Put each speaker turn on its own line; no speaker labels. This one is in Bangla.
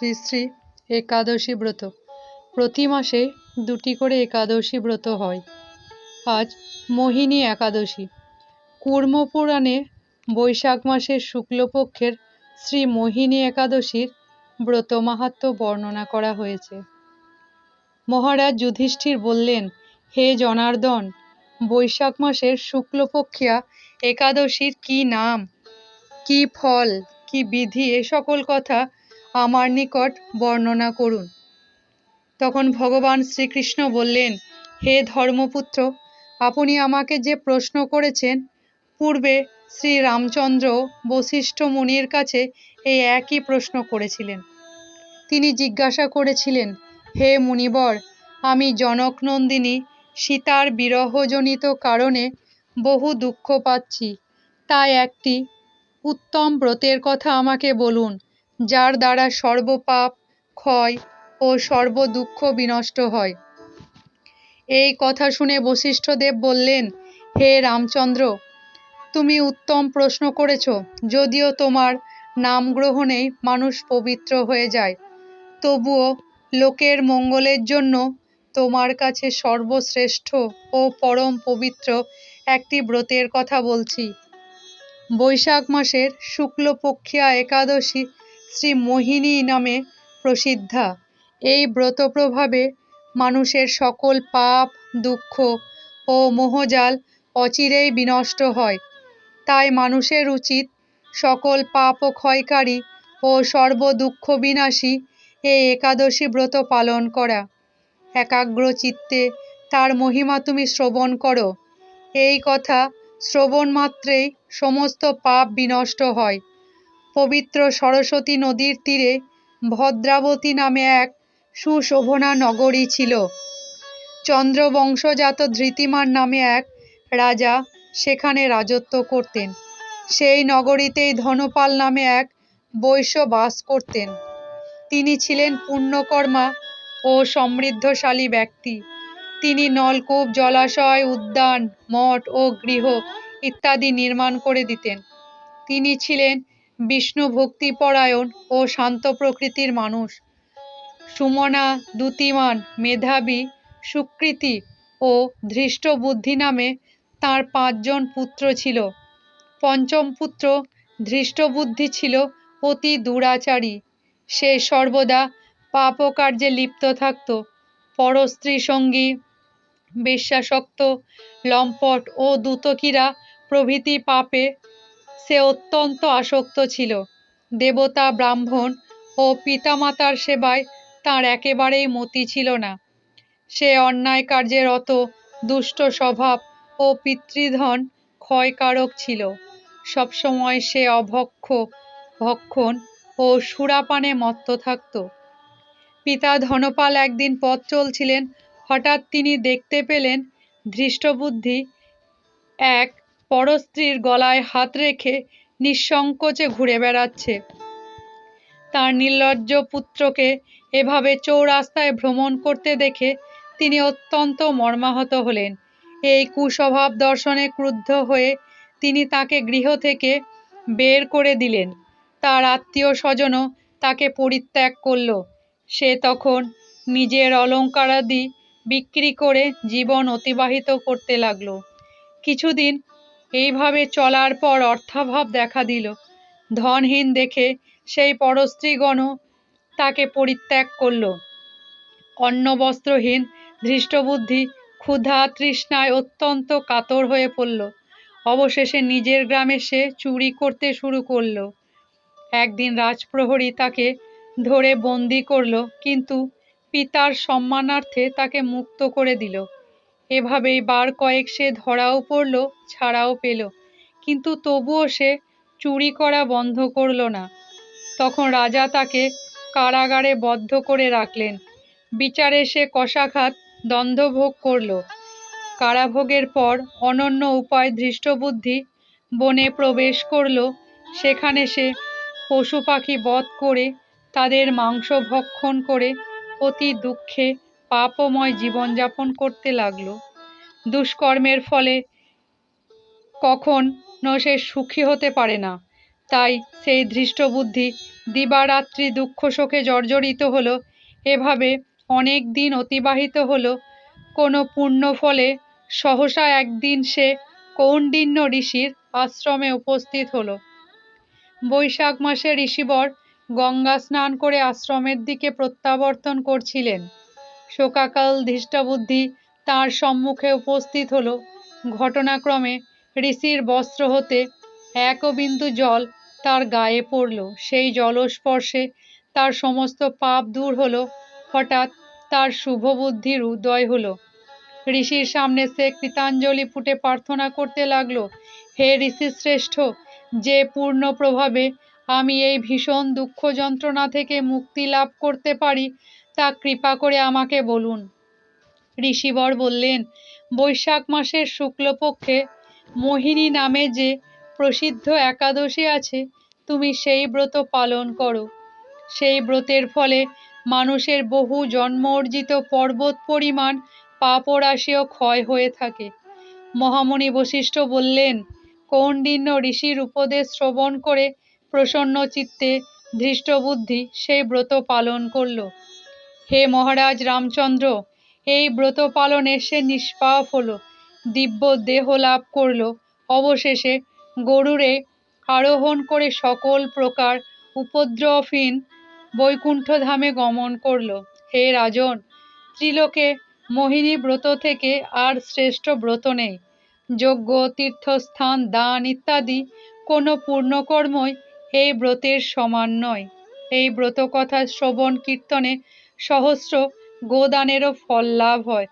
শ্রী শ্রী একাদশী ব্রত। প্রতি মাসে দুটি করে একাদশী ব্রত হয়। আজ মোহিনী একাদশী। কুর্ম পুরাণে বৈশাখ মাসের শুক্লপক্ষের শ্রী মোহিনী একাদশীর ব্রত মাহাত্ম বর্ণনা করা হয়েছে। মহারাজ যুধিষ্ঠির বললেন, হে জনার্দন, বৈশাখ মাসের শুক্লপক্ষিয়া একাদশীর কি নাম? কি ফল, কি বিধি, এ সকল কথা আমার নিকট বর্ণনা করুন। তখন ভগবান শ্রীকৃষ্ণ বললেন, হে ধর্মপুত্র, আপনি আমাকে যে প্রশ্ন করেছেন, পূর্বে শ্রী রামচন্দ্র বশিষ্ঠ মুনির কাছে এই একই প্রশ্ন করেছিলেন। তিনি জিজ্ঞাসা করেছিলেন, হে মুনিবর, আমি জনকনন্দিনী সীতার বিরহজনিত কারণে বহু দুঃখ পাচ্ছি। তাই একটি উত্তম ব্রতের কথা আমাকে বলুন। যার দ্বারা সর্বপাপ, ক্ষয় ও সর্বদুঃখ বিনষ্ট হয়। এই কথা শুনে বশিষ্ঠদেব বললেন, হে রামচন্দ্র, তুমি উত্তম প্রশ্ন করেছ। যদিও তোমার নাম গ্রহণেই মানুষ পবিত্র হয়ে যায়, তবুও লোকের মঙ্গলের জন্য তোমার কাছে সর্বশ্রেষ্ঠ ও পরম পবিত্র একটি ব্রতের কথা বলছি। বৈশাখ মাসের শুক্লপক্ষিয়া একাদশী শ্রী মোহিনী নামে প্রসিদ্ধা। এই ব্রত প্রভাবে মানুষের সকল পাপ, দুঃখ ও মোহজাল অচিরেই বিনষ্ট হয়। তাই মানুষের উচিত সকল পাপ ও ক্ষয়কারী ও সর্বদুঃখ বিনাশী এই একাদশী ব্রত পালন করা। একাগ্র চিত্তে তার মহিমা তুমি শ্রবণ করো। এই কথা শ্রবণ মাত্রেই সমস্ত পাপ বিনষ্ট হয়। পবিত্র সরস্বতী নদীর তীরে ভদ্রাবতী নামে এক সুশোভনা নগরী ছিল। চন্দ্রবংশজাত ধৃতিমান নামে এক রাজা সেখানে রাজত্ব করতেন। সেই নগরীতেই ধনপাল নামে এক বৈশ্য বাস করতেন। তিনি ছিলেন পুণ্যকর্মা ও সমৃদ্ধশালী ব্যক্তি। তিনি নলকূপ, জলাশয়, উদ্যান, মঠ ও গৃহ ইত্যাদি নির্মাণ করে দিতেন। তিনি ছিলেন বিষ্ণু ভক্তিপরায়ণ ও শান্ত প্রকৃতির মানুষ। সুমনা দ্যুতিমান মেধাবী, সুকৃতি ও ধৃষ্ট বুদ্ধি নামে তাঁর পাঁচজন পুত্র ছিল। পঞ্চম পুত্র ধৃষ্টবুদ্ধি ছিল অতি দুরাচারী। সে সর্বদা পাপকার্যে লিপ্ত থাকত। পরস্ত্রী সঙ্গী বিশ্বাসক্ত লম্পট ও দুতকিরা প্রভৃতি পাপে সে অত্যন্ত আসক্ত ছিল। দেবতা, ব্রাহ্মণ ও পিতামাতার সেবায় তার একেবারেই মতি ছিল না। সে অন্যায় কার্যের অত দুষ্ট স্বভাব ও পিতৃধন ক্ষয়কারক ছিল। সবসময় সে অভক্ষ, ভক্ষণ ও সুরাপানে মত্ত থাকত। পিতা ধনপাল একদিন পথ চলছিলেন, হঠাৎ তিনি দেখতে পেলেন ধৃষ্টবুদ্ধি এক পরস্ত্রীর গলায় হাত রেখে নিঃসংকোচে ঘুরে বেড়াচ্ছে। তার নির্লজ্জ পুত্রকে এভাবে চৌরাস্তায় ভ্রমণ করতে দেখে তিনি অত্যন্ত মর্মাহত হলেন। এই কুস্বভাব দর্শনে ক্রুদ্ধ হয়ে তিনি তাকে গৃহ থেকে বের করে দিলেন। তার আত্মীয় স্বজনও তাকে পরিত্যাগ করল। সে তখন নিজের অলঙ্কারাদি বিক্রি করে জীবন অতিবাহিত করতে লাগল। কিছুদিন এইভাবে চলার পর অর্থাভাব দেখা দিল। ধনহীন দেখে সেই পরস্ত্রীগণও তাকে পরিত্যাগ করল। অন্ন বস্ত্রহীন ধৃষ্টবুদ্ধি ক্ষুধা তৃষ্ণায় অত্যন্ত কাতর হয়ে পড়ল। অবশেষে নিজের গ্রামে সে চুরি করতে শুরু করল। একদিন রাজপ্রহরী তাকে ধরে বন্দি করল, কিন্তু পিতার সম্মানার্থে তাকে মুক্ত করে দিল। এভাবেই বার কয়েক সে ধরাও পড়ল, ছাড়াও পেল। কিন্তু তবুও সে চুরি করা বন্ধ করল না। তখন রাজা তাকে কারাগারে বদ্ধ করে রাখলেন। বিচারে সে কষাঘাত দ্বন্দ্বভোগ করল। কারাভোগের পর অনন্য উপায় ধৃষ্টবুদ্ধি বনে প্রবেশ করল। সেখানে সে পশু পাখি বধ করে, তাদের মাংস ভক্ষণ করে অতি দুঃখে পাপময় জীবনযাপন করতে লাগল। দুষ্কর্মের ফলে কখন সে সুখী হতে পারে না। তাই সেই ধৃষ্টবুদ্ধি দিবারাত্রি দুঃখ শোকে জর্জরিত হলো। এভাবে অনেক দিন অতিবাহিত হলো। কোনো পুণ্য ফলে সহসা একদিন সে কৌণ্ডিন্য ঋষির আশ্রমে উপস্থিত হলো। বৈশাখ মাসে ঋষিবর গঙ্গা স্নান করে আশ্রমের দিকে প্রত্যাবর্তন করছিলেন। শোকাকাল ধৃষ্টবুদ্ধি তার সম্মুখে উপস্থিত হলো। ঘটনাক্রমে ঋষির বস্ত্র হতে এক বিন্দু জল তার গায়ে পড়ল। সেই জলস্পর্শে তার সমস্ত পাপ দূর হলো। হঠাৎ তার শুভ বুদ্ধির উদয় হলো। ঋষির সামনে সে কৃতাঞ্জলি ফুটে প্রার্থনা করতে লাগল, হে ঋষি শ্রেষ্ঠ, যে পূর্ণ প্রভাবে আমি এই ভীষণ দুঃখ যন্ত্রণা থেকে মুক্তি লাভ করতে পারি তা কৃপা করে আমাকে বলুন। ঋষিবর বললেন, বৈশাখ মাসের শুক্লপক্ষে মোহিনী নামে যে প্রসিদ্ধ একাদশী আছে, তুমি সেই ব্রত পালন করো। সেই ব্রতের ফলে মানুষের বহু জন্ম অর্জিত পর্বত পরিমাণ পাপরাশিও ক্ষয় হয়ে থাকে। মহামণি বশিষ্ঠ বললেন কৌণ্ডিন্য ঋষির উপদেশ শ্রবণ করে প্রসন্ন চিত্তে ধৃষ্টবুদ্ধি সেই ব্রত পালন করল? হে মহারাজ রামচন্দ্র, এই ব্রত পালনে সে নিষ্পাপ হলো, দিব্য দেহ লাভ করল। অবশেষে গরুরে আরোহণ করে সকল প্রকার উপদ্রবহীন বৈকুণ্ঠ ধামে গমন করল। হে রাজন, ত্রিলোকে মোহিনী ব্রত থেকে আর শ্রেষ্ঠ ব্রত নেই। যজ্ঞ, তীর্থস্থান, দান ইত্যাদি কোনো পূর্ণকর্মই এই ব্রতের সমান নয়। এই ব্রত কথা শ্রবণ কীর্তনে সহস্র গোদানেরও ফল লাভ হয়।